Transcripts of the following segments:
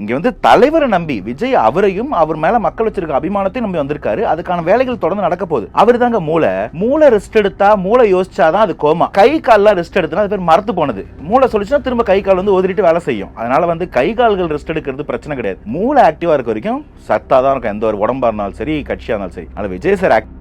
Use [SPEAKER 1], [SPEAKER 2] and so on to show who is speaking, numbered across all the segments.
[SPEAKER 1] இங்க வந்து தலைவரை நம்பி விஜய் அவரையும் அவர் மேல மக்கள் வச்சிருக்க அபிமானத்தையும் நம்பி வந்திருக்காரு. அதுக்கான வேலைகள் தொடர்ந்து நடக்க போகுது. அவர் தாங்க மூளை. மூளை ரெஸ்ட் எடுத்தா மூளை யோசிச்சாதான் அது கோமா. கை கால்லாம் ரெஸ்ட் எடுத்தா அது பேர் மறத்து போனது. மூளை சொல்லிச்சுன்னா திரும்ப கை கால் வந்து ஒதுரிட்டு வேலை செய்யும். அதனால வந்து கை கால்கள் ரெஸ்ட் எடுக்கிறது பிரச்சனை கிடையாது. மூளை ஆக்டிவா இருக்க வரைக்கும் சத்தா தான் இருக்கும். எந்த ஒரு உடம்பா இருந்தாலும் சரி கட்சியா இருந்தாலும் சரி. அது விஜய் சார் ஆக்ட்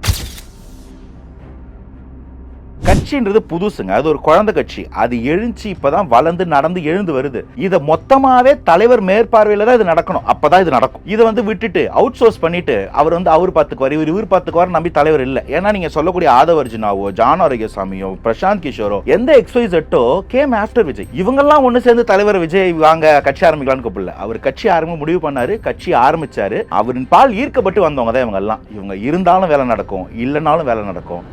[SPEAKER 1] கட்சின்றது புதுசுங்க. அது ஒரு குழந்தை கட்சி. அது எழுஞ்சி இப்பதான் வளர்ந்து நடந்து எழுந்து வருது. இதை மொத்தமாவே தலைவர் மேற்பார்வையில தான் இது நடக்கணும். அப்பதான் இது நடக்கும். இதை வந்து விட்டுட்டு அவுட் சோர்ஸ் பண்ணிட்டு அவர் வந்து அவர் பார்த்துக்குவார் இவர் இவர் பார்த்துக்குவார் நம்பி தலைவர் இல்ல. ஏன்னா நீங்க சொல்லக்கூடிய ஆதவர்ஜுனாவோ ஜான் ஆரோக்கியசாமியோ பிரசாந்த் கிஷோரோ எந்த எக்ஸ்வைசட்டோ கேம் ஆஃப்டர் விஜய் இவங்கெல்லாம் ஒண்ணு சேர்ந்து தலைவர் விஜய் வாங்க கட்சி ஆரம்பிக்கலாம்னு கூப்பிடல. அவர் கட்சி ஆரம்ப முடிவு பண்ணாரு கட்சி ஆரம்பிச்சாரு. அவரின் பால் ஈர்க்கப்பட்டு வந்தவங்க தான் இவங்க எல்லாம் இவங்க இருந்தாலும் வேலை நடக்கும் இல்லைனாலும் வேலை நடக்கும்.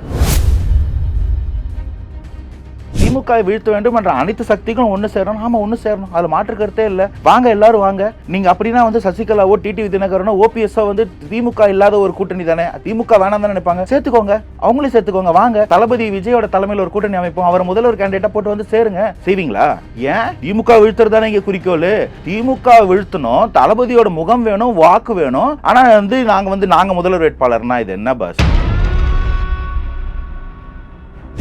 [SPEAKER 1] திமுக வீழ்த்த வேண்டும் என்ற அனைத்து சக்திகளும் ஒன்று சேரணும். ஆமாம் ஒன்று சேரணும். அதில் மாற்று கருத்தே இல்லை. வாங்க எல்லாரும் வாங்க. நீங்கள் அப்படின்னா வந்து சசிகலாவோ டிடிவி தினகரனோ ஓபிஎஸ்ஓ வந்து திமுக இல்லாத ஒரு கூட்டணி தானே? திமுக வேணாம் தானே நினைப்பாங்க. சேர்த்துக்கோங்க. அவங்களையும் சேர்த்துக்கோங்க. வாங்க. தளபதி விஜயோட தலைமையில் ஒரு கூட்டணி அமைப்போம். அவர் முதல்வர் கேண்டிடேட்டா போட்டு வந்து சேருங்க. செய்வீங்களா? ஏன்? திமுக வீழ்த்துறது தானே இங்கே குறிக்கோள். திமுக வீழ்த்தணும். தளபதியோட முகம் வேணும் வாக்கு வேணும். ஆனால் வந்து நாங்கள் வந்து நாங்கள் முதல்வர் வேட்பாளர்னா இது என்ன பஸ்?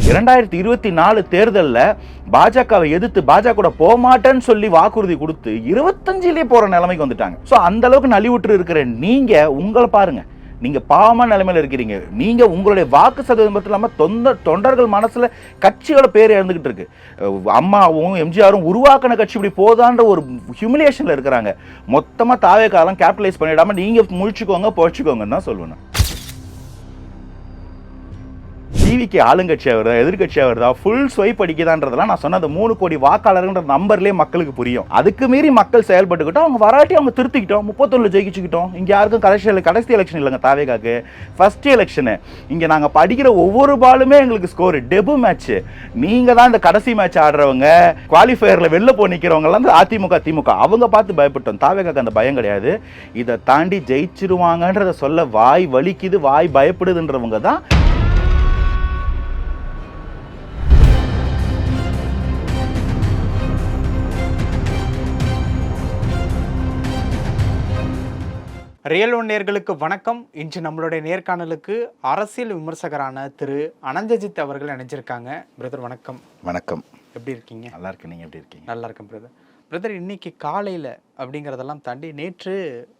[SPEAKER 1] இரண்டாயிரத்தி இருபத்தி நாலு தேர்தலில் பாஜகவை எதிர்த்து பாஜக கூட போக மாட்டேன்னு சொல்லி வாக்குறுதி கொடுத்து இருபத்தஞ்சிலே போற நிலைமைக்கு வந்துட்டாங்க. ஸோ அந்த அளவுக்கு நலிவுற்று இருக்கிற நீங்க உங்களை பாருங்க. நீங்க பாவமான நிலைமையில இருக்கிறீங்க. நீங்க உங்களுடைய வாக்கு சதவீதம் மட்டும் இல்லாம தொந்த தொண்டர்கள் மனசுல கட்சியோட பேர் இழந்துகிட்டு இருக்கு. அம்மாவும் எம்ஜிஆரும் உருவாக்கின கட்சி இப்படி போதான்ற ஒரு ஹியூமிலேஷன்ல இருக்கிறாங்க. மொத்தமா தாவே காலம் கேபிட்டலைஸ் பண்ணிடாம நீங்க முழிச்சுக்கோங்க பொழைச்சுக்கோங்கன்னு தான் சொல்லுவேன் டிவிக்கு ஆளுங்கட்சியாக வருதா எதிர்கட்சியாக வருதா ஃபுல் ஸ்வைப் அடிக்குதான்றதெல்லாம் நான் சொன்ன அந்த மூணு கோடி வாக்காளர்ன்ற நம்பர்லேயே மக்களுக்கு புரியும். அதுக்கு மீறி மக்கள் செயல்பட்டுக்கிட்டோம் அவங்க வராட்டி அவங்க திருத்திக்கிட்டோம் முப்பத்தொன்னு ஜெயிச்சுக்கிட்டோம். இங்கே யாருக்கும் கடைசி கடைசி எலெக்ஷன் இல்லைங்க தாவேகாக்கு. ஃபர்ஸ்ட் எலெக்ஷனு இங்கே நாங்கள் படிக்கிற ஒவ்வொரு பாலுமே எங்களுக்கு ஸ்கோர் டெபு மேட்ச் நீங்கள் தான் இந்த கடைசி மேட்ச் ஆடுறவங்க குவாலிஃபயரில் வெளில போ நிற்கிறவங்கலாம் இந்த அதிமுக திமுக. அவங்க பார்த்து பயப்பட்டோம் தாவேகாக்கு அந்த பயம் கிடையாது. இதை தாண்டி ஜெயிச்சிருவாங்கன்றத சொல்ல வாய் வலிக்குது வாய் பயப்படுதுன்றவங்க தான்
[SPEAKER 2] ரியல் ஒன் நேர்களுக்கு வணக்கம். இன்று நம்மளுடைய நேர்காணலுக்கு அரசியல் விமர்சகரான திரு அனந்தஜித் அவர்கள் இணைஞ்சிருக்காங்க. பிரதர் வணக்கம்.
[SPEAKER 1] வணக்கம்.
[SPEAKER 2] எப்படி இருக்கீங்க?
[SPEAKER 1] நல்லா இருக்கு நீங்க எப்படி இருக்கீங்க?
[SPEAKER 2] நல்லா இருக்கேன் பிரதர் பிரதர் இன்னைக்கு காலையில் அப்படிங்கிறதெல்லாம் தாண்டி நேற்று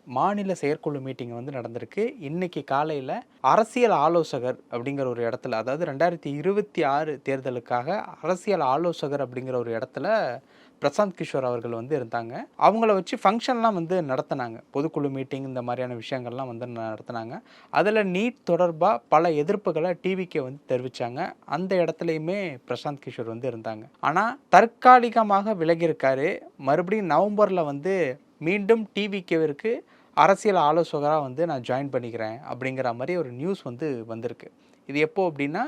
[SPEAKER 2] மாநில செயற்குழு மீட்டிங் வந்து நடந்திருக்கு. இன்னைக்கு காலையில் அரசியல் ஆலோசகர் அப்படிங்கிற ஒரு இடத்துல அதாவது ரெண்டாயிரத்தி இருபத்தி ஆறு தேர்தலுக்காக அரசியல் ஆலோசகர் அப்படிங்கிற ஒரு இடத்துல பிரசாந்த் கிஷோர் அவர்கள் வந்து இருந்தாங்க. அவங்கள வச்சு ஃபங்க்ஷன்லாம் வந்து நடத்தினாங்க. பொதுக்குழு மீட்டிங் இந்த மாதிரியான விஷயங்கள்லாம் வந்து நடத்தினாங்க. அதில் நீட் தொடர்பாக பல எதிர்ப்புகளை டிவிக்கு வந்து தெரிவித்தாங்க அந்த இடத்துலையுமே பிரசாந்த் கிஷோர் வந்து இருந்தாங்க. ஆனால் தற்காலிகமாக விலகியிருக்காரு. மறுபடியும் நவம்பரில் வந்து மீண்டும் டிவிக்கேவிற்கு அரசியல் ஆலோசகராக வந்து நான் ஜாயின் பண்ணிக்கிறேன் அப்படிங்கிற மாதிரி ஒரு நியூஸ் வந்து வந்திருக்கு. இது எப்போ அப்படின்னா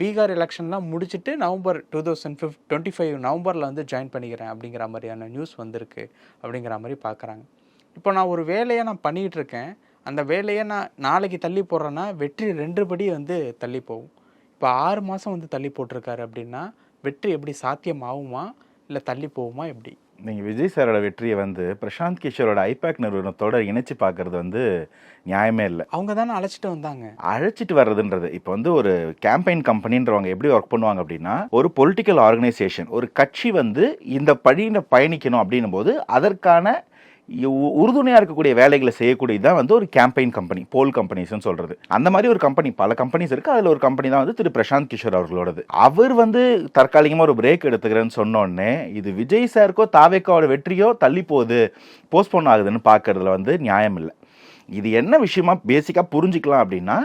[SPEAKER 2] பீகார் எலெக்ஷன்லாம் முடிச்சுட்டு November two thousand fifth twenty five நவம்பரில் வந்து ஜாயின் பண்ணிக்கிறேன் அப்படிங்கிற மாதிரியான நியூஸ் வந்திருக்கு அப்படிங்கிற மாதிரி பார்க்குறாங்க இப்போ நான் ஒரு வேலையை நான் பண்ணிகிட்டு இருக்கேன். அந்த வேலையை நான் நாளைக்கு தள்ளி போடுறேன்னா வெற்றி ரெண்டு படி வந்து தள்ளி போகும். இப்போ ஆறு மாதம் வந்து தள்ளி போட்டிருக்காரு அப்படின்னா வெற்றி எப்படி சாத்தியமாகுமா? இல்லை தள்ளி போகுமா எப்படி?
[SPEAKER 1] நீங்க விஜய் சாரோட வெற்றியை வந்து பிரசாந்த் கிஷோரோட ஐபேக் நிறுவனத்தோட இணைச்சு பார்க்கறது வந்து நியாயமே இல்லை.
[SPEAKER 2] அவங்க தானே அழைச்சிட்டு வந்தாங்க.
[SPEAKER 1] அழைச்சிட்டு வர்றதுன்றது. இப்போ வந்து ஒரு கேம்பெயின் கம்பெனின்றவங்க எப்படி ஒர்க் பண்ணுவாங்க அப்படின்னா ஒரு பொலிட்டிக்கல் ஆர்கனைசேஷன் ஒரு கட்சி வந்து இந்த படியில பயணிக்கணும் அப்படின்னும் போது அதற்கான உறுதுணையாக இருக்கக்கூடிய வேலைகளை செய்யக்கூடியது தான் வந்து ஒரு கேம்பெயின் கம்பெனி போல் கம்பெனிஸ்னு சொல்கிறது அந்த மாதிரி ஒரு கம்பெனி பல கம்பெனிஸ் இருக்குது அதில் ஒரு கம்பெனி தான் வந்து திரு பிரசாந்த் கிஷோர் அவர்களோடது. அவர் வந்து தற்காலிகமாக ஒரு பிரேக் எடுத்துக்கிறேன்னு சொன்னோடனே இது விஜய் சாருக்கோ தாவேக்காவோட வெற்றியோ தள்ளி போகுது போஸ்ட்போன் ஆகுதுன்னு பார்க்கறதுல வந்து நியாயம் இல்லை. இது என்ன விஷயமா பேசிக்காக புரிஞ்சிக்கலாம் அப்படின்னா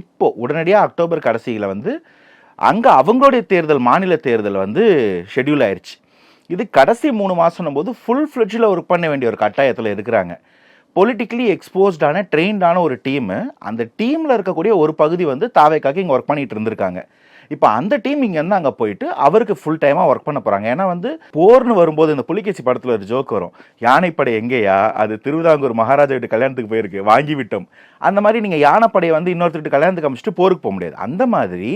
[SPEAKER 1] இப்போ உடனடியாக அக்டோபர் கடைசியில் வந்து அங்கே அவங்களுடைய தேர்தல் மாநில தேர்தல் வந்து ஷெட்யூல் ஆயிடுச்சு இது கடைசி மூணு மாதம் போது ஃபுல் ஃப்ளெட்ஜில் ஒர்க் பண்ண வேண்டிய ஒரு கட்டாயத்தில் இருக்கிறாங்க. பொலிட்டிக்கலி எக்ஸ்போஸ்டான ட்ரெயின்டான ஒரு டீமு அந்த டீமில் இருக்கக்கூடிய ஒரு பகுதி வந்து தாவேக்காக இங்கே ஒர்க் பண்ணிகிட்டு இருந்திருக்காங்க. இப்போ அந்த டீம் இங்கேருந்து அங்கே போயிட்டு அவருக்கு ஃபுல் டைமாக ஒர்க் பண்ண போகிறாங்க ஏன்னா வந்து போர்னு வரும்போது இந்த புலிகேசி படத்தில் ஒரு ஜோக் வரும். யானைப்படை எங்கேயா? அது திருவிதாங்கூர் மகாராஜா வீட்டு கல்யாணத்துக்கு போயிருக்கு. வாங்கி விட்டோம். அந்த மாதிரி நீங்கள் யானைப்படையை வந்து இன்னொருத்தர் கல்யாணத்துக்கு அமைச்சிட்டு போருக்கு போக முடியாது. அந்த மாதிரி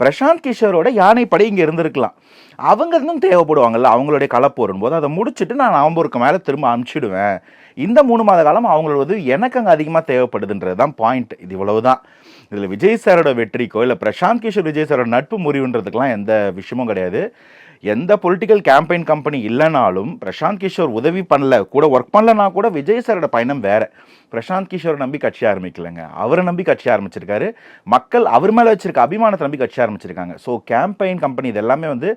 [SPEAKER 1] பிரசாந்த் கிஷோரோட யானைப்படை இங்கே இருந்திருக்கலாம். அவங்க இருந்தும் தேவைப்படுவாங்கல்ல. அவங்களுடைய கலப்போரும் போது அதை முடிச்சுட்டு நான் நவம்பருக்கு மேலே திரும்ப அனுப்பிச்சிடுவேன் இந்த மூணு மாத காலம் அவங்களோட எனக்கு அங்கே அதிகமாக தேவைப்படுதுன்றது தான் பாயிண்ட் இது இவ்வளவு தான் இதில் விஜய் சாரோட வெற்றிக்கோ இல்லை பிரசாந்த் கிஷோர் விஜய் சாரோட நட்பு முறிவுன்றதுக்கெலாம் எந்த விஷயமும் கிடையாது. எந்த பொலிட்டிக்கல் கேம்பெயின் கம்பெனி இல்லைனாலும் பிரசாந்த் கிஷோர் உதவி பண்ணல கூட ஒர்க் பண்ணலனா கூட விஜய் சாரோட பயணம் வேற. பிரசாந்த் கிஷோரை நம்பி கட்சி ஆரம்பிக்கலைங்க. அவரை நம்பி கட்சி ஆரம்பிச்சிருக்காரு. மக்கள் அவர் மேலே வச்சிருக்க அபிமானத்தை நம்பி கட்சி ஆரம்பிச்சிருக்காங்க. ஸோ கேம்பெயின் கம்பெனி இது எல்லாமே வந்து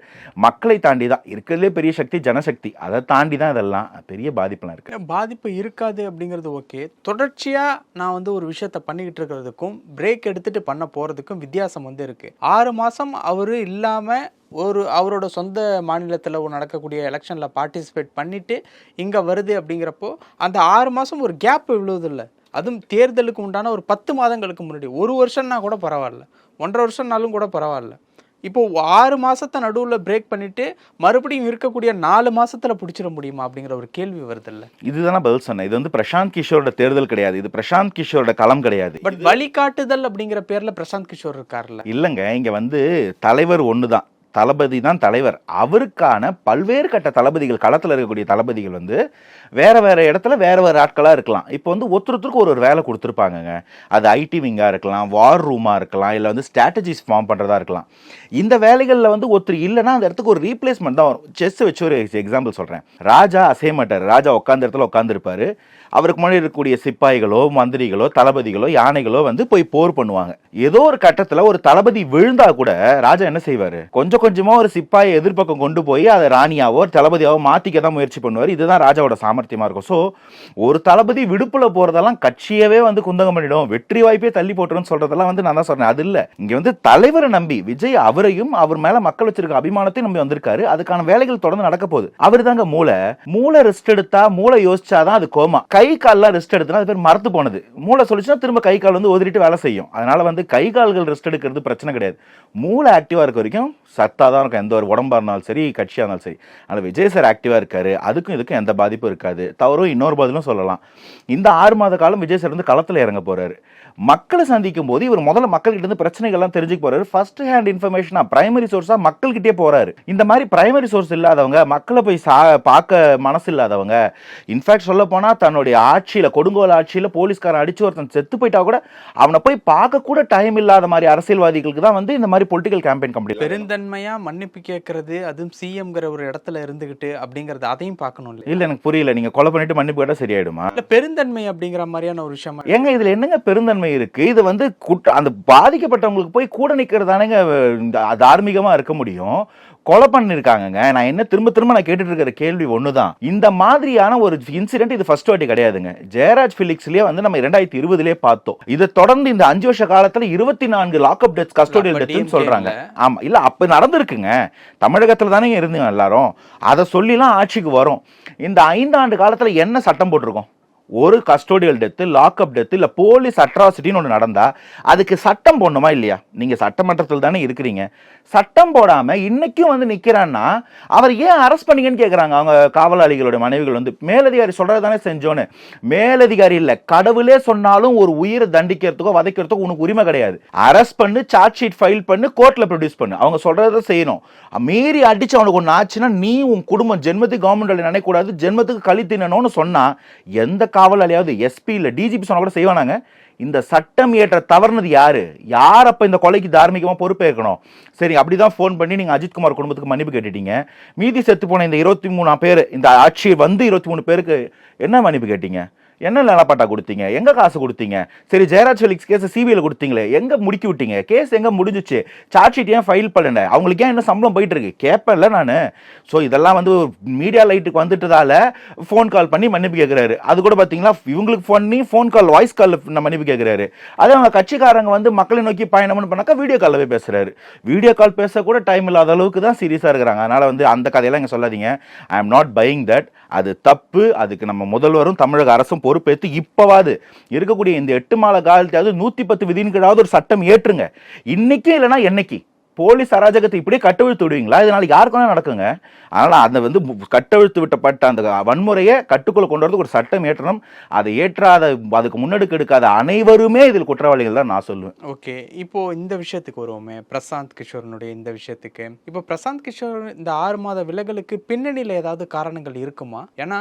[SPEAKER 1] மக்களை தாண்டி தான் இருக்கிறதுலே பெரிய சக்தி ஜனசக்தி. அதை தாண்டி தான் இதெல்லாம் பெரிய பாதிப்புலாம் இருக்கு.
[SPEAKER 2] பாதிப்பு இருக்காது அப்படிங்கிறது ஓகே. தொடர்ச்சியாக நான் வந்து ஒரு விஷயத்த பண்ணிக்கிட்டு இருக்கிறதுக்கும் பிரேக் எடுத்துட்டு பண்ண போகிறதுக்கும் வித்தியாசம் வந்து இருக்குது ஆறு மாதம் அவர் இல்லாமல் ஒரு அவரோட சொந்த மாநிலத்தில் நடக்கக்கூடிய எலெக்ஷனில் பார்ட்டிசிபேட் பண்ணிவிட்டு இங்கே வருது அப்படிங்கிறப்போ அந்த ஆறு மாதம் ஒரு கேப் விழுவதில்லை அதுவும் தேர்தலுக்கு உண்டான ஒரு பத்து மாதங்களுக்கு முன்னாடி. ஒரு வருஷம்னா கூட பரவாயில்ல. ஒன்றரை வருஷம்னாலும் கூட பரவாயில்ல. இப்போ ஆறு மாசத்தை நடுவில் பிரேக் பண்ணிட்டு மறுபடியும் இருக்கக்கூடிய நாலு மாசத்துல பிடிச்சிட முடியுமா அப்படிங்கிற ஒரு கேள்வி வருதுல்ல.
[SPEAKER 1] இதுதானே பதில் சொன்னேன். இது வந்து பிரசாந்த் கிஷோரோட தேர்தல் கிடையாது. இது பிரசாந்த் கிஷோரோட களம் கிடையாது.
[SPEAKER 2] பட் வழிகாட்டுதல் அப்படிங்கிற பேர்ல பிரசாந்த் கிஷோர் இருக்கார்ல.
[SPEAKER 1] இல்லைங்க. இங்க வந்து தலைவர் ஒன்று தான் தளபதி தான் தலைவர். அவருக்கான பல்வேறு கட்ட தளபதிகள் களத்தில் இருக்கக்கூடிய தளபதிகள் வந்து வேறு வேறு இடத்துல வேறு வேறு ஆட்களாக இருக்கலாம். இப்போ வந்து ஒருத்தருக்கு ஒரு ஒரு வேலை கொடுத்துருப்பாங்கங்க. அது ஐடி விங்காக இருக்கலாம் வார் ரூமாக இருக்கலாம் இல்லை வந்து ஸ்ட்ராட்டஜிஸ் ஃபார்ம் பண்ணுறதா இருக்கலாம். இந்த வேலைகளில் வந்து ஒருத்தர் இல்லைன்னா அந்த இடத்துக்கு ஒரு ரீப்ளேஸ்மெண்ட் தான் வரும். செஸ் வச்சு ஒரு எக்ஸாம்பிள் சொல்கிறேன் ராஜா அசைய மாட்டார். ராஜா உட்காந்த இடத்துல உட்காந்துருப்பார் அவருக்கு முன்னாடி இருக்கக்கூடிய சிப்பாய்களோ மந்திரிகளோ தளபதிகளோ யானைகளோ வந்து போய் போர் பண்ணுவாங்க. ஏதோ ஒரு கட்டத்தில் ஒரு தளபதி விழுந்தா கூட ராஜா என்ன செய்வார்? கொஞ்சம் கொஞ்சமாக ஒரு சிப்பாயை எதிர்பக்கம் கொண்டு போய் அதை ராணியாவோ தளபதியாவோ மாற்றிக்க தான் முயற்சி பண்ணுவார். இதுதான் ராஜாவோட சாமர்த்தியமா இருக்கும். ஸோ ஒரு தளபதி விடுப்புல போறதெல்லாம் கட்சியவே வந்து குந்தகம் பண்ணிடும். வெற்றி வாய்ப்பே தள்ளி போட்டுருன்னு சொல்றதெல்லாம் வந்து நான் தான் சொல்றேன் அது இல்ல. இங்க வந்து தலைவரை நம்பி விஜய் அவரையும் அவர் மேல மக்கள் வச்சிருக்க அபிமானத்தையும் நம்பி வந்திருக்காரு. அதுக்கான வேலைகள் தொடர்ந்து நடக்க போகுது. அவர் தாங்க மூளை. மூளை ரெஸ்ட் எடுத்தா மூளை யோசிச்சாதான் அது கோமா. கை கால்லாம் ரெஸ்ட் எடுத்தா அது பேர் மறந்து போனது. மூளை சொல்லிச்சுன்னா திரும்ப கை கால் வந்து ஒதுரிட்டு வேலை செய்யும். அதனால வந்து கை கால்கள் ரெஸ்ட் எடுக்கிறது பிரச்சனை கிடையாது. மூளை ஆக்டிவா இருக்க வரைக்கும் சத்தாக தான் இருக்கும். எந்த ஒரு உடம்பா இருந்தாலும் சரி கட்சியா இருந்தாலும் சரி. அதனால விஜய் சார் ஆக்டிவா இருக்காரு. அதுக்கும் இதுக்கும் எந்த பாதிப்பும் இருக்காது. தவறும் இன்னொரு பதிலும் சொல்லலாம். இந்த ஆறு மாத காலம் விஜய் சார் வந்து களத்துல இறங்க போறாரு. மக்களை சந்திக்கும் போது இவர் முதல்ல மக்கள்கிட்ட இருந்து பிரச்சனைகள்லாம் தெரிஞ்சுக்க போறாரு. ஃபர்ஸ்ட் ஹேண்ட் இன்ஃபர்மேஷனா பிரைமரி சோர்ஸா மக்கள்கிட்டே போறாரு. இந்த மாதிரி பிரைமரி சோர்ஸ் இல்லாதவங்க மக்களை போய் சா பார்க்க மனசு இல்லாதவங்க இன்ஃபேக்ட் சொல்ல போனா தன்னுடைய ஆட்சியில கொடுங்கோல் ஆட்சியில போலீஸ்காரன் அடிச்சு ஒருத்தன் செத்து போயிட்டா கூட அவனை போய் பார்க்க கூட டைம் இல்லாத மாதிரி அரசியல்வாதிகளுக்கு தான் வந்து இந்த மாதிரி பொலிட்டிக்கல் கேம்பெயின் கம்பெனி
[SPEAKER 2] பெருந்தன்மையா மன்னிப்பு கேட்கறது அதுவும் சிஎம்ங்கிற ஒரு இடத்துல இருந்துகிட்டு அப்படிங்கறது அதையும் பார்க்கணும்
[SPEAKER 1] இல்ல எனக்கு புரியல. நீங்க கொலை பண்ணிட்டு மன்னிப்பு கேட்டா சரியாயிடுமா?
[SPEAKER 2] இல்ல பெருந்தன்மை அப்படிங்கிற மாதிரியான ஒரு விஷயமா?
[SPEAKER 1] ஏங்க இதுல என்னங்க பெருந்தன்மை? இருக்கு. இது வந்து குற்ற அந்த பாதிக்கப்பட்டவங்களுக்கு போய் கூட நிக்கிறதானங்க இந்த தார்மீகமா இருக்க முடியும். கொலை பண்ணிருக்காங்கங்க. நான் என்ன திரும்ப திரும்ப நான் கேட்டுட்டு இருக்கிற கேள்வி ஒண்ணுதான். இந்த மாதிரியான ஒரு இன்சிடென்ட் இது ஃபர்ஸ்ட் வாட்டி கிடையாதுங்க. ஜெயராஜ் பிலிக்ஸ்லயே வந்து நம்ம இரண்டாயிரத்தி இருபதுலயே பார்த்தோம். இதை தொடர்ந்து இந்த அஞ்சு வருஷ காலத்துல இருபத்தி நான்கு லாக்அப் டெத்ஸ் கஸ்டோடியல் டெத்னு சொல்றாங்க. ஆமா இல்ல அப்ப நடந்திருக்குங்க. தமிழகத்துல தானே இருந்தீங்க எல்லாரும். அதை சொல்லிலாம் ஆட்சிக்கு வரும். இந்த ஐந்தாண்டு காலத்துல என்ன சட்டம் போட்டிருக்கோம்? ஒரு கஸ்டோடியல் டெத்து லாக்அப் டெத்து இல்லை போலீஸ் அட்ராசிட்டின்னு ஒன்று நடந்தால் அதுக்கு சட்டம் போடணுமா இல்லையா? நீங்கள் சட்டமன்றத்தில் தானே இருக்கிறீங்க. சட்டம் போடாமல் இன்றைக்கும் வந்து நிற்கிறான்னா அவர் ஏன் அரெஸ்ட் பண்ணீங்கன்னு கேட்குறாங்க அவங்க காவலாளிகளோட மனைவிகள் வந்து மேலதிகாரி சொல்கிறது தானே செஞ்சோன்னு. மேலதிகாரி இல்லை கடவுளே சொன்னாலும் ஒரு உயிரை தண்டிக்கிறதுக்கோ வதைக்கிறதுக்கோ உனக்கு உரிமை கிடையாது. அரெஸ்ட் பண்ணு சார்ஜ் ஷீட் ஃபைல் பண்ணு கோர்ட்டில் ப்ரொடியூஸ் பண்ணு. அவங்க சொல்கிறத செய்யணும். மீறி அடிச்சு அவனுக்கு ஒன்று ஆச்சுன்னா நீ உன் குடும்பம் ஜென்மத்துக்கு கவர்மெண்ட் நினைக்கக்கூடாது ஜென்மத்துக்கு கழி தின்னணும்னு சொன்னால் எந்த காவலாளியாவது எஸ்பி இல்லை டிஜிபி சொன்னால் கூட செய்வானாங்க இந்த சட்டம் ஏற்ற தவறுனது யார்? யார் அப்போ இந்த கொலைக்கு தார்மீகமாக பொறுப்பேற்கணும்? சரி அப்படி தான் ஃபோன் பண்ணி நீங்கள் அஜித்குமார் குடும்பத்துக்கு மன்னிப்பு கேட்டுட்டீங்க. மீதி செத்து போன இந்த இருபத்தி மூணு பேர் இந்த ஆட்சி வந்து இருபத்தி மூணு பேருக்கு என்ன மன்னிப்பு கேட்டீங்க? என்ன நிலப்பட்டா கொடுத்தீங்க? எங்க காசு கொடுத்தீங்க? சரி ஜெயராஜ் ஃபெலிக்ஸ் கேஸ் சிபிஐல கொடுத்தீங்களே எங்க முடிக்கி விட்டீங்க? கேஸ் எங்க முடிஞ்சிச்சு? சார்ஜ் ஷீட் ஏன் ஃபைல் பண்ணல? அவங்களுக்கு ஏன் என்ன சம்பளம் போயிட்டு இருக்கு கேட்பேன்ல நான். ஸோ இதெல்லாம் வந்து மீடியா லைட்டுக்கு வந்துட்டதால ஃபோன் கால் பண்ணி மன்னிப்பு கேட்குறாரு அது கூட பார்த்தீங்களா இவங்களுக்கு பண்ணி ஃபோன் கால் வாய்ஸ் கால் மன்னிப்பு கேட்குறாரு அதே அவங்க கட்சிக்காரங்க வந்து மக்களை நோக்கி பயணம்னு பண்ணாக்கா வீடியோ காலில் போய் பேசுறாரு. வீடியோ கால் பேச கூட டைம் இல்லாத அளவுக்கு தான் சீரியஸாக இருக்கிறாங்க. அதனால வந்து அந்த கதையெல்லாம் இங்கே சொல்லாதீங்க. I am not buying that அது தப்பு. அதுக்கு நம்ம முதல்வரும் தமிழக அரசும் பொறுப்பேற்று இப்பவாது இருக்கக்கூடிய இந்த எட்டு மாத காலத்தையாவது நூற்றி பத்து விதியின் ஒரு சட்டம் ஏற்றுங்க. இன்னைக்கு இல்லைன்னா என்னைக்கு? போலீஸ் அராஜகத்தை இப்படியே கட்டவிழ்த்து விடுவீங்களா? இதனால் நாளைக்கு யாருக்கு நடக்குங்க. அதனால் அந்த வந்து கட்டவிழ்த்து விட்டப்பட்ட அந்த வன்முறையை கட்டுக்குள்ள கொண்டு வரதுக்கு ஒரு சட்டம் ஏற்றணும். அதை ஏற்றாத அதுக்கு முன்னெடுக்க எடுக்காத அனைவருமே இதில் குற்றவாளிகள் தான் நான் சொல்லுவேன்.
[SPEAKER 2] ஓகே. இப்போ இந்த விஷயத்துக்கு வருவோமே. பிரசாந்த் கிஷோரனுடைய இந்த விஷயத்துக்கு. இப்போ பிரசாந்த் கிஷோர் இந்த ஆறு மாத விலகலுக்கு பின்னணியில் ஏதாவது காரணங்கள் இருக்குமா? ஏன்னா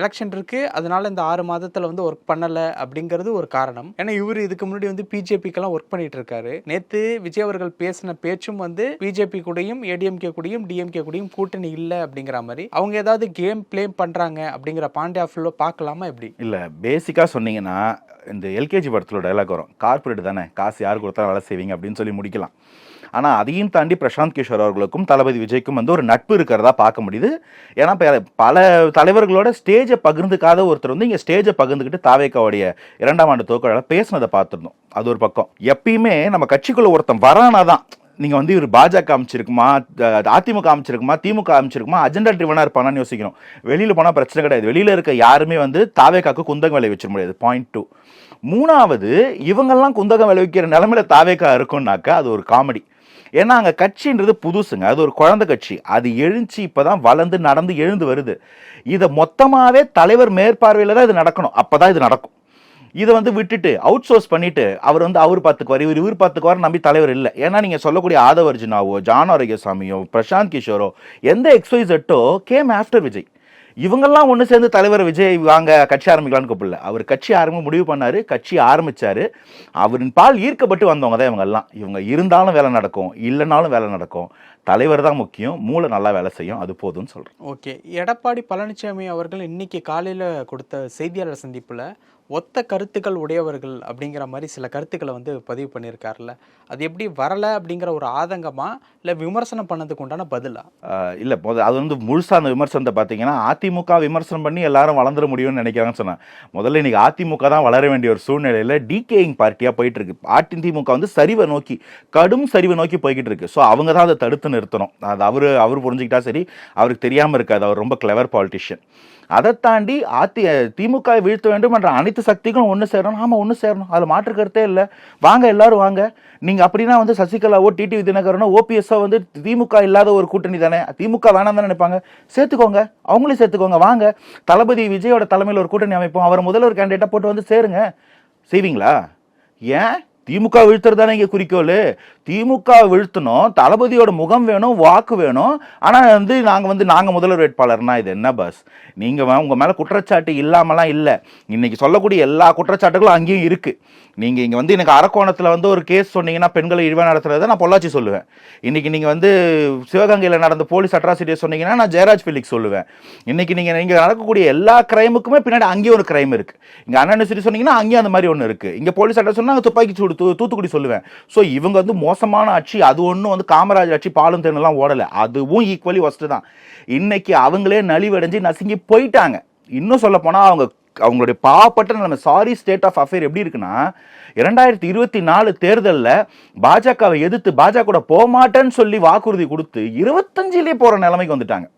[SPEAKER 2] எலெக்ஷன் இருக்கு. அதனால இந்த ஆறு மாதத்தில் வந்து ஒர்க் பண்ணலை அப்படிங்கிறது ஒரு காரணம். ஏன்னா இவர் இதுக்கு முன்னாடி வந்து பிஜேபிக்கெல்லாம் ஒர்க் பண்ணிட்டு இருக்காரு. நேற்று விஜய் அவர்கள் பேசின பேச்சும் வந்து பிஜேபி கூடயும் ஏடிஎம்கே கூடயும் டிஎம்கே கூடயும் கூட்டணி இல்லை அப்படிங்கிற மாதிரி. அவங்க ஏதாவது கேம் ப்ளே பண்றாங்க அப்படிங்கிற பாண்டியா ஃபுல்லோ பார்க்கலாமா எப்படி?
[SPEAKER 1] இல்லை பேசிக்காக சொன்னீங்கன்னா இந்த எல்கேஜி படத்தில் டைலாக் வரும். கார்ப்பரேட் தானே. காசு யார் கொடுத்தாலும் வேலை செய்வீங்க அப்படின்னு சொல்லி முடிக்கலாம். ஆனால் அதையும் தாண்டி பிரசாந்த் கிஷோர் அவர்களுக்கும் தளபதி விஜய்க்கும் வந்து ஒரு நட்பு இருக்கிறதா பார்க்க முடியுது. ஏன்னா பல தலைவர்களோட ஸ்டேஜை பகிர்ந்துக்காத ஒருத்தர் வந்து இங்கே ஸ்டேஜை பகிர்ந்துக்கிட்டு தாவேக்காவுடைய இரண்டாம் ஆண்டு தோக்களால் பேசினதை பார்த்துருந்தோம். அது ஒரு பக்கம். எப்பயுமே நம்ம கட்சிக்குள்ள ஒருத்தன் வரானா தான் நீங்கள் வந்து இவர் பாஜக அமைச்சிருக்குமா அதிமுக அமைச்சிருக்குமா திமுக அமைச்சிருக்குமா அஜெண்டா ட்ரிவனாக இருப்பானான்னு யோசிக்கணும். வெளியில் போனால் பிரச்சனை கிடையாது. வெளியில இருக்க யாருமே வந்து தாவேக்காக்கு குந்தகம் விளை வச்சிட முடியாது. பாயிண்ட் டூ மூணாவது இவங்கெல்லாம் குந்தகம் விளைவிக்கிற நிலமையில தாவேக்கா இருக்குன்னாக்கா அது ஒரு காமெடி ஏன்னா அங்கே கட்சின்றது புதுசுங்க. அது ஒரு குழந்தை கட்சி. அது எழுந்துச்சு இப்பதான் வளர்ந்து நடந்து எழுந்து வருது. இதை மொத்தமாகவே தலைவர் மேற்பார்வையில் தான் இது நடக்கணும். அப்போ தான் இது நடக்கும். இதை வந்து விட்டுட்டு அவுட் சோர்ஸ் பண்ணிட்டு அவர் வந்து அவர் பார்த்துக்குவார் இவர் இவர் பார்த்துக்குவார் நம்பி தலைவர் இல்லை. ஏன்னா நீங்கள் சொல்லக்கூடிய ஆதவ அர்ஜுனாவோ ஜான் ஆரோக்கியசாமியோ பிரசாந்த் கிஷோரோ எந்த எக்ஸ்வைசட்டோ கேம் ஆஃப்டர் விஜய் இவங்கெல்லாம் ஒன்று சேர்ந்து தலைவர் விஜய் வாங்க கட்சி ஆரம்பிக்கலாம்னு கூப்பிடல. அவர் கட்சி ஆரம்ப முடிவு பண்ணார் கட்சி ஆரம்பித்தார் அவரின் பால் ஈர்க்கப்பட்டு வந்தவங்க தான் இவங்கெல்லாம் இவங்க இருந்தாலும் வேலை நடக்கும் இல்லைனாலும் வேலை நடக்கும். தலைவர் தான் முக்கியம் மூளை நல்லா வேலை செய்யும் அது போதும்னு சொல்கிறேன்
[SPEAKER 2] ஓகே. எடப்பாடி பழனிசாமி அவர்கள் இன்னைக்கு காலையில் கொடுத்த செய்தியாளர் சந்திப்பில் ஒத்த கருத்துக்கள் உடையவர்கள் அப்படிங்கிற மாதிரி சில கருத்துக்களை வந்து பதிவு பண்ணியிருக்காருல்ல. அது எப்படி வரலை அப்படிங்கிற ஒரு ஆதங்கமா இல்லை விமர்சனம் பண்ணதுக்கு உண்டான பதிலா?
[SPEAKER 1] இல்லை போது அது வந்து முழுசாக அந்த விமர்சனத்தை பார்த்தீங்கன்னா அதிமுக விமர்சனம் பண்ணி எல்லாரும் வளர்ந்துட முடியும்னு நினைக்கிறாங்கன்னு சொன்னேன் முதல்ல இன்னைக்கு அதிமுக தான் வளர வேண்டிய ஒரு சூழ்நிலையில் டிகேயிங் பார்ட்டியாக போயிட்டு இருக்கு அதிமுக வந்து சரிவை நோக்கி கடும் சரிவை நோக்கி போய்கிட்டு இருக்கு ஸோ அவங்க தான் அதை தடுத்து நிறுத்தணும். அது அவர் அவர் புரிஞ்சுக்கிட்டா சரி அவருக்கு தெரியாமல் இருக்காது. அவர் ரொம்ப கிளவர் பாலிட்டிஷியன் அதை தாண்டி அதி திமுக வீழ்த்த வேண்டும் என்ற அனைத்து சக்திகளும் ஒன்று சேரணும். ஆமாம் ஒன்று சேரணும். அதில் மாற்று கருத்தே இல்லை. வாங்க எல்லாரும் வாங்க. நீங்கள் அப்படின்னா வந்து சசிகலாவோ டிடிவி தினகரனோ ஓபிஎஸ்ஸோ வந்து திமுக இல்லாத ஒரு கூட்டணி தானே? திமுக வேணாம் தானே நினைப்பாங்க? சேர்த்துக்கோங்க. அவங்களையும் சேர்த்துக்கோங்க. வாங்க. தளபதி விஜயோட தலைமையில் ஒரு கூட்டணி அமைப்போம். அவரை முதல்வர் கேண்டிடேட்டாக போட்டு வந்து சேருங்க. செய்வீங்களா? ஏன்? திமுக வீழ்த்துறது தானே இங்கே குறிக்கோள்? திமுக வீழ்த்தணும் தளபதியோட முகம் வேணும் வாக்கு வேணும். ஆனால் வந்து நாங்கள் வந்து நாங்கள் முதல்வர் வேட்பாளர்னா இது என்ன பஸ் நீங்கள் உங்கள் மேலே குற்றச்சாட்டு இல்லாமலாம் இல்லை. இன்றைக்கி சொல்லக்கூடிய எல்லா குற்றச்சாட்டுகளும் அங்கேயும் இருக்குது நீங்கள் இங்கே வந்து எனக்கு அரக்கோணத்தில் வந்து ஒரு கேஸ் சொன்னீங்கன்னா பெண்களை இழிவாக நடத்துறதை நான் பொள்ளாச்சி சொல்லுவேன். இன்னைக்கு நீங்கள் வந்து சிவகங்கையில் நடந்த போலீஸ் அட்ராசிட்டியை சொன்னீங்கன்னா நான் ஜெயராஜ் ஃபிலிக்ஸ் சொல்லுவேன். இன்னைக்கு நீங்கள் இங்கே நடக்கக்கூடிய எல்லா கிரைமுக்குமே பின்னாடி அங்கேயும் ஒரு கிரைம் இருக்குது இங்கே அண்ணன் சிட்டி சொன்னீங்கன்னா அங்கேயும் அந்த மாதிரி ஒன்று இருக்குது இங்கே போலீஸ் அட்ரஸ் சொன்னால் துப்பாக்கி சூடு தூ தூத்துக்குடி சொல்லுவேன். ஸோ இவங்க வந்து மோசமான ஆட்சி அது ஒன்றும் வந்து காமராஜ் ஆட்சி பாலும் தேனெல்லாம் ஓடலை. அதுவும் ஈக்குவலி ஒஸ்ட்டு தான். இன்னைக்கு அவங்களே நலிவடைஞ்சு நசுங்கி போயிட்டாங்க. இன்னும் சொல்ல போனால் அவங்க அவங்களுடைய பாவப்பட்ட நிலைமை சாரி ஸ்டேட் ஆஃப் அஃபேர் எப்படி இருக்குன்னா இரண்டாயிரத்தி இருபத்தி நாலு தேர்தலில் பாஜகவை எதிர்த்து பாஜக கூட போமாட்டேன்னு சொல்லி வாக்குறுதி கொடுத்து இருபத்தஞ்சிலே போகிற நிலைமைக்கு வந்துட்டாங்க.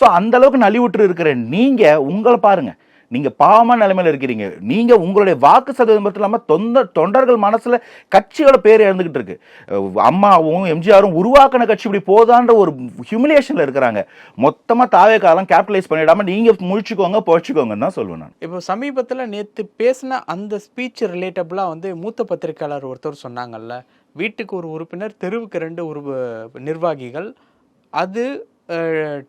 [SPEAKER 1] ஸோ அந்த அளவுக்கு நலிவுற்று இருக்கிற நீங்கள் உங்களை பாருங்கள் நீங்க பாவமான நிலைமையில இருக்கிறீங்க. நீங்க உங்களுடைய வாக்கு சதவீதம் மட்டும் இல்லாம தொந்த தொண்டர்கள் மனசுல கட்சியோட பேர் இழந்துகிட்டு இருக்கு. அம்மாவும் எம்ஜிஆரும் உருவாக்கின கட்சி இப்படி போதான்ற ஒரு ஹியூமிலேஷன்ல இருக்கிறாங்க. மொத்தமா தாவே காலம் கேபிட்டலைஸ் பண்ணிடாம நீங்க முழிச்சுக்கோங்க பொழைச்சுக்கோங்கன்னு தான் சொல்லுவேன் நான்.
[SPEAKER 2] இப்போ சமீபத்தில் நேற்று பேசின அந்த ஸ்பீச் ரிலேட்டபிளாக வந்து மூத்த பத்திரிக்கையாளர் ஒருத்தர் சொன்னாங்கல்ல வீட்டுக்கு ஒரு உறுப்பினர் தெருவுக்கு ரெண்டு உரு நிர்வாகிகள் அது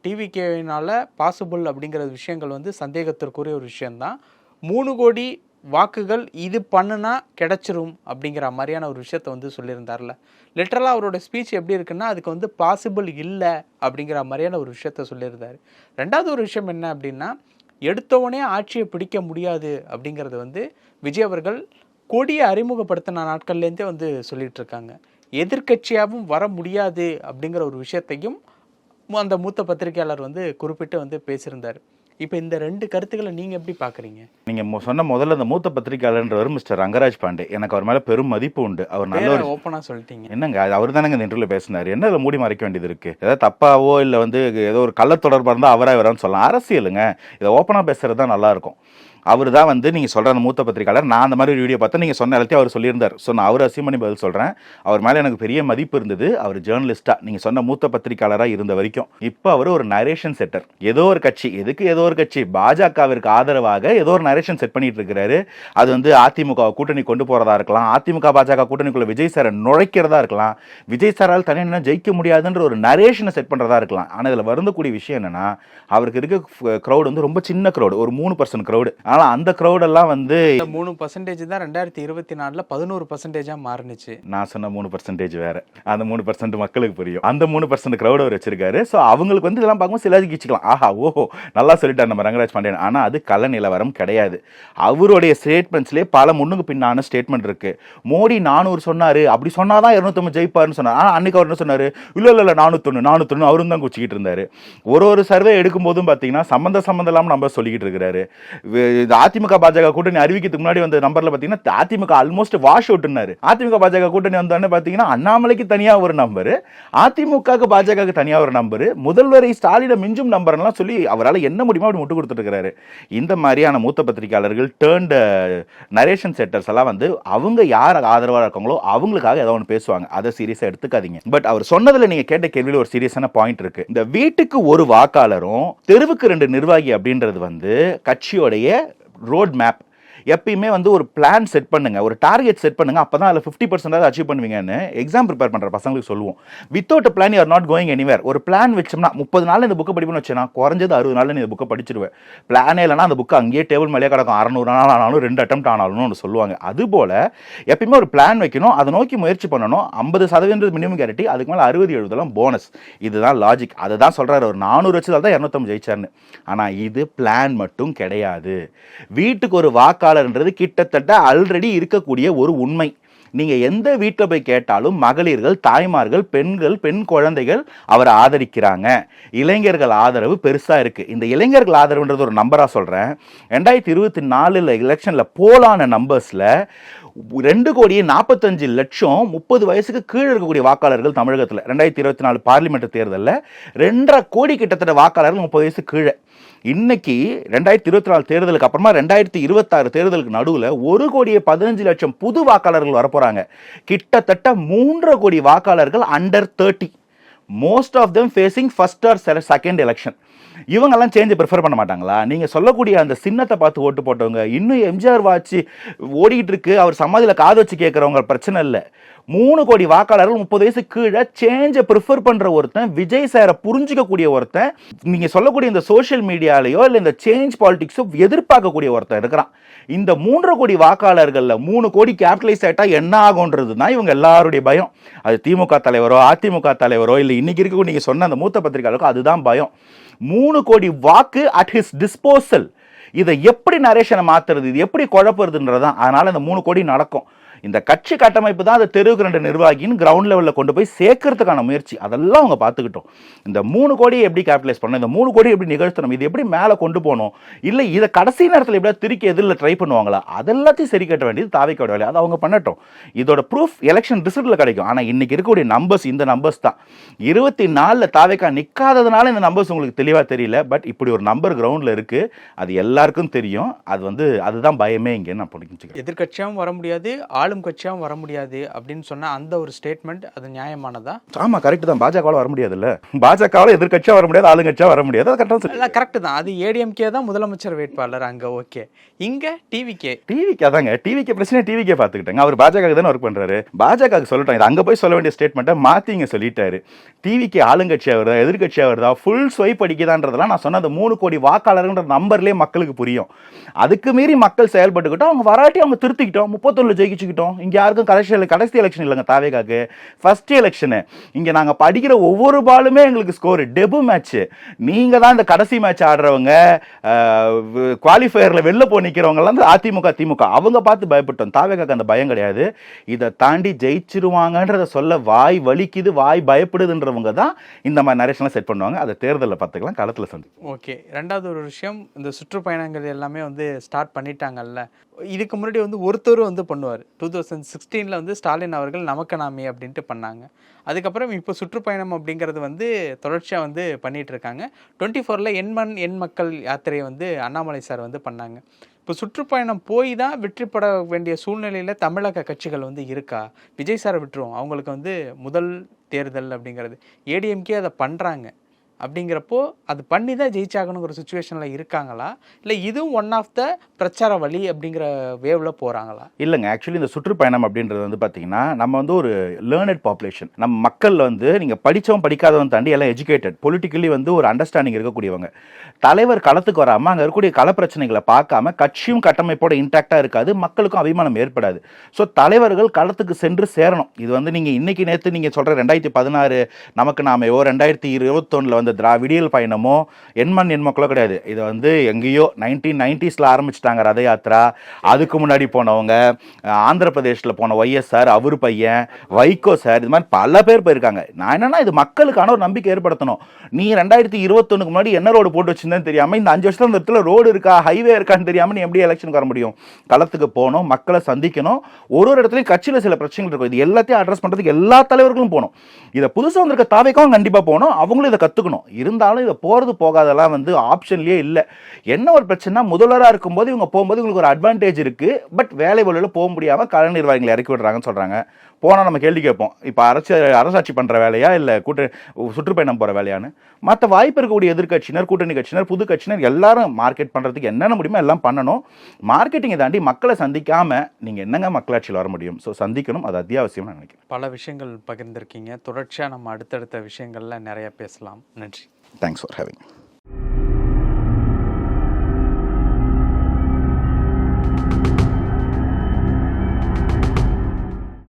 [SPEAKER 2] டிவிகேனால் பாசிபிள் அப்படிங்கிற விஷயங்கள் வந்து சந்தேகத்திற்குரிய ஒரு விஷயந்தான் மூணு கோடி வாக்குகள் இது பண்ணுனா கிடச்சிரும் அப்படிங்கிற மாதிரியான ஒரு விஷயத்த வந்து சொல்லியிருந்தார்ல. லிட்டரலாக அவரோட ஸ்பீச் எப்படி இருக்குன்னா அதுக்கு வந்து பாசிபிள் இல்லை அப்படிங்கிற மாதிரியான ஒரு விஷயத்த சொல்லியிருந்தார். ரெண்டாவது ஒரு விஷயம் என்ன அப்படின்னா எடுத்தவனே ஆட்சியை பிடிக்க முடியாது அப்படிங்கிறது வந்து விஜய் அவர்கள் கொடியை அறிமுகப்படுத்தின நாட்கள்லேருந்தே வந்து சொல்லிகிட்டு இருக்காங்க. எதிர்க்கட்சியாகவும் வர முடியாது அப்படிங்கிற ஒரு விஷயத்தையும் அந்த மூத்த பத்திரிகையாளர் வந்து குறிப்பிட்டு வந்து பேசியிருந்தார். இப்போ இந்த ரெண்டு கருத்துக்களை நீங்கள் எப்படி பார்க்குறீங்க
[SPEAKER 1] நீங்க மொ- சொன்ன முதல்ல அந்த மூத்த பத்திரிகையாளர்ன்றவர் மிஸ்டர் ரங்கராஜ் பாண்டே. எனக்கு அவர் மேல பெரும் மதிப்பு உண்டு. அவர் நல்ல ஒரு
[SPEAKER 2] ஓப்பனாக சொல்லிட்டீங்க.
[SPEAKER 1] என்னங்க? அது அவர் தானங்க இந்த இன்டர்வியூல பேசினாரு. என்ன இதில் மூடி மறைக்க வேண்டியது இருக்கு? ஏதாவது தப்பாவோ இல்லை வந்து ஏதோ ஒரு கள்ள தொடர்பாக இருந்தால் அவரா இவரான்னு சொல்லலாம். அரசியலுங்க. இதை ஓப்பனாக பேசுறது தான் நல்லா இருக்கும். அவர் தான் வந்து நீங்கள் சொல்கிற அந்த மூத்த பத்திரிகையாளர். நான் அந்த மாதிரி ஒரு வீடியோ பார்த்தேன் நீங்கள் சொன்ன எல்லாத்தையும் அவர் சொல்லியிருந்தார். ஸோ நான் அவர் அசியம் பண்ணி பதில் சொல்கிறேன் அவர் மேலே எனக்கு பெரிய மதிப்பு இருந்தது. அவர் ஜேர்னலிஸ்ட்டாக நீங்கள் சொன்ன மூத்த பத்திரிகையாளராக இருந்த வரைக்கும். இப்போ அவர் ஒரு நரேஷன் செட்டர் ஏதோ ஒரு கட்சி எதுக்கு ஏதோ ஒரு கட்சி? பாஜகவிற்கு ஆதரவாக ஏதோ ஒரு நரேஷன் செட் பண்ணிட்டு இருக்கிறாரு. அது வந்து அதிமுக கூட்டணி கொண்டு போகிறதா இருக்கலாம். அதிமுக பாஜக கூட்டணிக்குள்ள விஜய் சாரை நுழைக்கிறதா இருக்கலாம். விஜய் சாரால் தனியாக ஜெயிக்க முடியாதுன்ற ஒரு நரேஷனை செட் பண்ணுறதா இருக்கலாம். ஆனால் இதில் வருந்தக்கூடிய விஷயம் என்னென்னா அவருக்கு இருக்க க்ரௌடு வந்து ரொம்ப சின்ன க்ரௌடு ஒரு மூணு பர்சன்ட் க்ரௌடு ஆனால் அந்த க்ரௌடெல்லாம் வந்து
[SPEAKER 2] மூணு பர்சன்டேஜ் தான் ரெண்டாயிரத்தி இருபத்தி நாலுல பதினோரு பர்சன்டேஜா மாறுனுச்சு.
[SPEAKER 1] நான் சொன்ன மூணு பர்சன்டேஜ் வேற. அந்த மூணு பர்சன்ட் மக்களுக்கு புரியும். அந்த மூணு பர்சன்ட் க்ரௌட் அவர் வச்சிருக்காரு. ஸோ அவங்களுக்கு வந்து இதெல்லாம் பார்க்கும்போது சிலருக்கு கிச்சிக்கலாம். ஆஹா ஓஹோ நல்லா சொல்லிட்டார் நம்ம ரங்கராஜ் பாண்டியன். ஆனால் அது கல நிலவரம் கிடையாது. அவருடைய ஸ்டேட்மெண்ட்ஸ்லேயே பல முன்னுக்கு பின்னான ஸ்டேட்மெண்ட் இருக்கு. மோடி நானூறு சொன்னாரு. அப்படி சொன்னாதான் இருநூத்தொம்பது ஜெயிப்பாருன்னு சொன்னார். ஆனால் அன்னைக்கு அவர் என்ன சொன்னாரு? இல்ல இல்ல இல்ல நானூத்தொன்னு நானூத்தொன்னு அவரும் தான் குச்சிக்கிட்டு இருந்தாரு. ஒரு ஒரு சர்வே எடுக்கும் போதும் பார்த்தீங்கன்னா சம்மந்த சம்மந்தம் இல்லாமல் நம்ம சொல்லிக்கிட்டு இருக்கிறாரு. இது அதிமுக பாஜக கூட்டணி அறிவிக்கிறதுக்கு முன்னாடி வந்த நம்பர்ல பார்த்தீங்கன்னா அதிமுக ஆல்மோஸ்ட் வாஷ் அவுட்னாரு அதிமுக பாஜக கூட்டணி வந்தோடனே பாத்தீங்கன்னா அண்ணாமலைக்கு தனியாக ஒரு நம்பர் அதிமுக பாஜகவுக்கு தனியாக ஒரு நம்பர் முதல்வரை ஸ்டாலினை மிஞ்சும் நம்பர்லாம் சொல்லி அவரால் என்ன முடியுமோ அப்படி முட்டு கொடுத்துட்டு இருக்கிறாரு இந்த மாதிரியான மூத்த பத்திரிகையாளர்கள் டேர்ன்டு நரேஷன் செட்டர்ஸ் எல்லாம் வந்து அவங்க யார் ஆதரவாக இருக்காங்களோ அவங்களுக்காக ஏதோ ஒன்று பேசுவாங்க. அதை சீரியஸாக எடுத்துக்காதீங்க. பட் அவர் சொன்னதில் நீங்கள் கேட்ட கேள்வியில் ஒரு சீரியஸான பாயிண்ட் இருக்கு. இந்த வீட்டுக்கு ஒரு வாக்காளரும் தெருவுக்கு ரெண்டு நிர்வாகி அப்படின்றது வந்து கட்சியோடைய ரோட் மேப் எப்பயுமே வந்து ஒரு பிளான் செட் பண்ணுங்க. ஒரு டார்கெட் செட் பண்ணுங்க. அப்போ தான் அதில் ஃபிஃப்டி பர்சன்டாவது அச்சீவ் பண்ணுவீங்கன்னு எக்ஸாம் ப்ரிப்பேர் பண்ணுற பசங்களுக்கு சொல்லுவோம். Without plan you're not going anywhere ஒரு பிளான் வச்சோம்னா முப்பது நாள் இந்த புக்கை படிப்பேன்னு வச்சேன்னா குறைஞ்சது அறுபது நாள் நீ இந்த புக்கை படிச்சிருவேன் பிளானே இல்லைனா அந்த புக்கு அங்கேயே டேபிள் மேலே கிடக்கும். அறநூறு நாள் ஆனாலும் ரெண்டு அட்டம் ஆனாலும் ஒன்று சொல்லுவாங்க. அதுபோல் எப்பயுமே ஒரு பிளான் வைக்கணும். அதை நோக்கி முயற்சி பண்ணணும். ஐம்பது சதவீதம் மினிமம் கேரட்டி அதுக்கு மேலே அறுபது எழுபதெல்லாம் போனஸ் இதுதான் லாஜிக் அதை தான் சொல்கிறாரு ஒரு நானூறு வச்சதால் தான் இரநூத்தம்பது ஜெயிச்சார்னு ஆனால் இது பிளான் மட்டும் கிடையாது. வீட்டுக்கு ஒரு வாக்காளர்ன்றது கிட்டத்தட்ட ஆல்ரெடி இருக்கக்கூடிய ஒரு உண்மை. நீங்கள் எந்த வீட்டில் போய் கேட்டாலும் மகளிர்கள் தாய்மார்கள் பெண்கள் பெண் குழந்தைகள் அவரை ஆதரிக்கிறாங்க. இளைஞர்கள் ஆதரவு பெருசாக இருக்குது இந்த இளைஞர்கள் ஆதரவுன்றது ஒரு நம்பராக சொல்கிறேன் ரெண்டாயிரத்தி இருபத்தி நாலில் எலெக்ஷனில் போலான நம்பர்ஸில் ரெண்டு கோடியே நாற்பத்தஞ்சு லட்சம் முப்பது வயசுக்கு கீழே இருக்கக்கூடிய வாக்காளர்கள் தமிழகத்தில். ரெண்டாயிரத்தி இருபத்தி நாலு பார்லிமெண்ட் தேர்தலில் ரெண்டரை கோடி கிட்டத்தட்ட வாக்காளர்கள் முப்பது வயசு கீழே. இன்னைக்கு ரெண்டாயிரத்தி இருபத்தி நாலு தேர்தலுக்கு அப்புறமா ரெண்டாயிரத்தி இருபத்தாறு தேர்தலுக்கு நடுவில் ஒரு கோடியே பதினஞ்சு லட்சம் புது வாக்காளர்கள் வரப்போகிறாங்க கிட்டத்தட்ட மூன்றரை கோடி வாக்காளர்கள் under thirty most of them facing first or second election இவங்கெல்லாம் சேஞ்சை ப்ரிஃபர் பண்ண மாட்டாங்களா? நீங்கள் சொல்லக்கூடிய அந்த சின்னத்தை பார்த்து ஓட்டு போட்டவங்க இன்னும் எம்ஜிஆர் வாட்சி ஓடிக்கிட்டு இருக்கு. அவர் சமாதியில் காது வச்சு கேட்குறவங்க பிரச்சனை இல்லை. மூணு கோடி வாக்காளர்கள் முப்பது வயசு கீழே சேஞ்சை ப்ரிஃபர் பண்ணுற ஒருத்தன் விஜய் சாரை புரிஞ்சிக்கக்கூடிய ஒருத்தன் நீங்கள் சொல்லக்கூடிய இந்த சோஷியல் மீடியாலேயோ இல்லை இந்த சேஞ்ச் பாலிடிக்ஸோ எதிர்பார்க்கக்கூடிய ஒருத்தன் இருக்கிறான். இந்த மூன்றரை கோடி வாக்காளர்களில் மூணு கோடி கேபிட்டலைஸ் ஆகிட்டா என்ன ஆகுன்றது தான் இவங்க எல்லாருடைய பயம். அது திமுக தலைவரோ அதிமுக தலைவரோ இல்லை இன்றைக்கி இருக்கக்கூடிய நீங்கள் சொன்ன அந்த மூத்த பத்திரிகையாளருக்கோ அதுதான் பயம். மூணு கோடி வாக்கு அட் ஹிஸ் டிஸ்போசல் இதை எப்படி நரேஷனை மாத்துறது? இது எப்படி குழப்புறதுன்றதான் அதனால இந்த மூணு கோடி நடக்கும். இந்த கட்சி கட்டமைப்பு தான் அந்த தெருவுக்கு ரெண்டு நிர்வாகின்னு கிரவுண்ட் லெவலில் கொண்டு போய் சேர்க்கறதுக்கான முயற்சி. அதெல்லாம் அவங்க பார்த்துக்கிட்டோம். இந்த மூணு கோடியை எப்படி கேபிட்டலைஸ் பண்ணணும்? இந்த மூணு கோடி எப்படி நிகழ்த்தணும்? இது எப்படி மேலே கொண்டு போகணும்? இல்லை இதை கடைசி நேரத்தில் எப்படியா திருக்கி எதிரில் ட்ரை பண்ணுவாங்களா? அதெல்லாத்தையும் சரி கட்ட வேண்டியது தாவிக்கோட வேலையை அதை அவங்க பண்ணட்டும். இதோட ப்ரூஃப் எலெக்ஷன் ரிசல்ட்டில் கிடைக்கும். ஆனால் இன்றைக்கி இருக்கக்கூடிய நம்பர்ஸ் இந்த நம்பர்ஸ் தான். இருபத்தி நாலில் தாவேக்கா நிற்காததுனால இந்த நம்பர்ஸ் உங்களுக்கு தெளிவாக தெரியல. பட் இப்படி ஒரு நம்பர் கிரவுண்டில் இருக்குது அது எல்லாருக்கும் தெரியும். அது வந்து அதுதான் பயமே இங்கே நான் புரிஞ்சுக்கிறேன்.
[SPEAKER 2] எதிர்க்கட்சியாகவும் வர முடியாது. ஆளும் கட்சியாகவும் வர முடியாது அப்படின்னு சொன்ன அந்த ஒரு ஸ்டேட்மெண்ட் அது நியாயமானதா?
[SPEAKER 1] ஆமா கரெக்ட் தான். பாஜகவால வர முடியாதுல்ல. பாஜகவால எதிர்க்கட்சியா வர முடியாது ஆளுங்கட்சியா வர முடியாது. அது கரெக்டாக
[SPEAKER 2] இல்லை கரெக்ட் தான். அது ஏடிஎம்கே தான் முதலமைச்சர் வேட்பாளர் அங்கே ஓகே இங்கே டிவிகே
[SPEAKER 1] டிவிக்கு அதாங்க. டிவிக்கு பிரச்சனை டிவிக்கே பார்த்துக்கிட்டாங்க. அவர் பாஜக தானே ஒர்க் பண்றாரு. பாஜக சொல்லட்டும். இது அங்க போய் சொல்ல வேண்டிய ஸ்டேட்மெண்ட்டை மாத்தி இங்க சொல்லிட்டாரு டிவிக்கு ஆளுங்கட்சியா வருதா எதிர்கட்சியா வருதா ஃபுல் ஸ்வைப் அடிக்குதான்றதெல்லாம் நான் சொன்ன அந்த மூணு கோடி வாக்காளர்ன்ற நம்பர்லேயே மக்களுக்கு புரியும். அதுக்கு மீறி மக்கள் செயல்பட்டுக்கிட்டோம். அவங்க வராட்டி அவங்க திருத்திக்கிட்டோம். முப்பத்தொன்னு ஜெயிச்சுக்கிட்டோம். இங்கே யாருக்கும் கடைசி கடைசி எலெக்ஷன் இல்லைங்க தாவேகாக்கு. ஃபர்ஸ்ட் எலெக்ஷனு இங்கே நாங்கள் படிக்கிற ஒவ்வொரு பாலுமே எங்களுக்கு ஸ்கோர் டெபு மேட்ச்சு நீங்கள் தான் இந்த கடைசி மேட்ச் ஆடுறவங்க குவாலிஃபயரில் வெளில போய் நிற்கிறவங்கலாம் இந்த அதிமுக திமுக. அவங்க பார்த்து பயப்பட்டோம். தாவேகாக்கு அந்த பயம் கிடையாது. இதை தாண்டி ஜெயிச்சிருவாங்கன்றத சொல்ல வாய் வலிக்குது வாய் பயப்படுதுன்றவங்க தான் இந்த மாதிரி நரேஷன்லாம் செட் பண்ணுவாங்க. அதை தேர்தலில் பார்த்துக்கலாம். களத்தில் சந்தி
[SPEAKER 2] ஓகே. ரெண்டாவது ஒரு விஷயம் இந்த சுற்றுப்பயணங்கள் எல்லாமே வந்து ஸ்டார்ட் பண்ணிட்டாங்கல்ல. இதுக்கு முன்னாடி வந்து ஒருத்தர் வந்து பண்ணுவார். டூ தௌசண்ட் சிக்ஸ்டீனில் வந்து ஸ்டாலின் அவர்கள் நமக்கு நாமே அப்படின்ட்டு பண்ணாங்க. அதுக்கப்புறம் இப்போ சுற்றுப்பயணம் அப்படிங்கிறது வந்து தொடர்ச்சியாக வந்து பண்ணிகிட்டு இருக்காங்க டுவெண்ட்டி ஃபோரில் எண்மண் எண் மக்கள் யாத்திரையை வந்து அண்ணாமலை சார் வந்து பண்ணாங்க. இப்போ சுற்றுப்பயணம் போய் தான் வெற்றி பெற வேண்டிய சூழ்நிலையில் தமிழக கட்சிகள் வந்து இருக்கா? விஜய் சாரை விட்டுருவோம். அவங்களுக்கு வந்து முதல் தேர்தல் அப்படிங்கிறது. ஏடிஎம்கே அதை பண்ணுறாங்க அப்படிங்கிறப்போ அது பண்ணி தான் ஜெயிச்சாகணுங்கிற சுச்சுவேஷனில் இருக்காங்களா? இல்லை இதுவும் ஒன் ஆஃப் த பிரச்சார வழி அப்படிங்கிற வேவில் போகிறாங்களா
[SPEAKER 1] இல்லைங்க. ஆக்சுவலி இந்த சுற்றுப்பயணம் அப்படின்றது வந்து பார்த்தீங்கன்னா நம்ம வந்து ஒரு லேர்னட் பாப்புலேஷன் நம்ம மக்கள் வந்து நீங்கள் படித்தவன் படிக்காதவன் தாண்டி எல்லாம் எஜுகேட்டட் பொலிட்டிக்கலி வந்து ஒரு அண்டர்ஸ்டாண்டிங் இருக்கக்கூடியவங்க. தலைவர் களத்துக்கு வராமல் அங்கே இருக்கக்கூடிய கள பிரச்சனைகளை பார்க்காம கட்சியும் கட்டமைப்போட இன்டாக்டாக இருக்காது. மக்களுக்கும் அபிமானம் ஏற்படாது. ஸோ தலைவர்கள் களத்துக்கு சென்று சேரணும். இது வந்து நீங்கள் இன்னைக்கு நேற்று நீங்கள் சொல்கிற ரெண்டாயிரத்தி பதினாறு நமக்கு நாம ஓ ரெண்டாயிரத்தி இருபத்தொன்னில் வந்து திராவிடியல் பயணமோ எண்மண் எண்மக்களோ கிடையாது. இது வந்து எங்கேயோ நைன்டீன் நைன்டிஸில் ஆரம்பிச்சிட்டாங்க ரத யாத்திரா. அதுக்கு முன்னாடி போனவங்க ஆந்திர பிரதேஷில் போன ஒய்எஸ்ஆர் அவர் பையன் வைகோ சார் இது மாதிரி பல பேர் போயிருக்காங்க. நான் என்னென்னா இது மக்களுக்கான ஒரு நம்பிக்கை ஏற்படுத்தணும். நீ ரெண்டாயிரத்தி இருபத்தொன்னுக்கு முன்னாடி என்ன ரோடு போட்டு வச்சிருந்தேன்னு தெரியாமல் இந்த அஞ்சு வருஷத்தில் இந்த இடத்துல ரோடு இருக்கா ஹைவே இருக்கான்னு தெரியாமல் நீ எப்படி எலெக்ஷனுக்கு வர முடியும்? களத்துக்கு போகணும் மக்களை சந்திக்கணும். ஒரு ஒரு இடத்துலையும் கட்சியில் சில பிரச்சனைகள் இருக்கும். இது எல்லாத்தையும் அட்ரஸ் பண்ணுறதுக்கு எல்லா தலைவர்களும் போகணும். இதை புதுசாக வந்திருக்க தாவைக்கும் கண்டிப்பாக போகணும். அவங்களும் இதை கற்றுக்கணும் போகணும் இருந்தாலும் இதை போறது போகாதெல்லாம் வந்து ஆப்ஷன்லேயே இல்லை. என்ன ஒரு பிரச்சனை முதல்வராக இருக்கும்போது இவங்க போகும்போது இவங்களுக்கு ஒரு அட்வான்டேஜ் இருக்கு. பட் வேலை வழியில் போக முடியாம கல நிர்வாகிகளை இறக்கி விடுறாங்கன்னு சொல்றாங்க. போனால் நம்ம கேள்வி கேட்போம். இப்போ அரசு அரசாட்சி பண்ணுற வேலையா இல்லை கூட்ட சுற்றுப்பயணம் போகிற வேலையான்னு? மற்ற வாய்ப்பு இருக்கக்கூடிய எதிர்க்கட்சியினர் கூட்டணி கட்சியினர் புது கட்சியினர் எல்லாரும் மார்க்கெட் பண்ணுறதுக்கு என்னென்ன முடியுமோ எல்லாம் பண்ணணும். மார்க்கெட்டிங்கை தாண்டி மக்களை சந்திக்காமல் நீங்கள் என்னங்க மக்களாட்சியில் வர முடியும்? ஸோ சந்திக்கணும். அது அத்தியாவசியம் நான் நினைக்கிறேன்.
[SPEAKER 2] பல விஷயங்கள் பகிர்ந்திருக்கீங்க. தொடர்ச்சியாக நம்ம அடுத்தடுத்த விஷயங்கள்ல நிறைய பேசலாம். நன்றி.
[SPEAKER 1] Thanks for having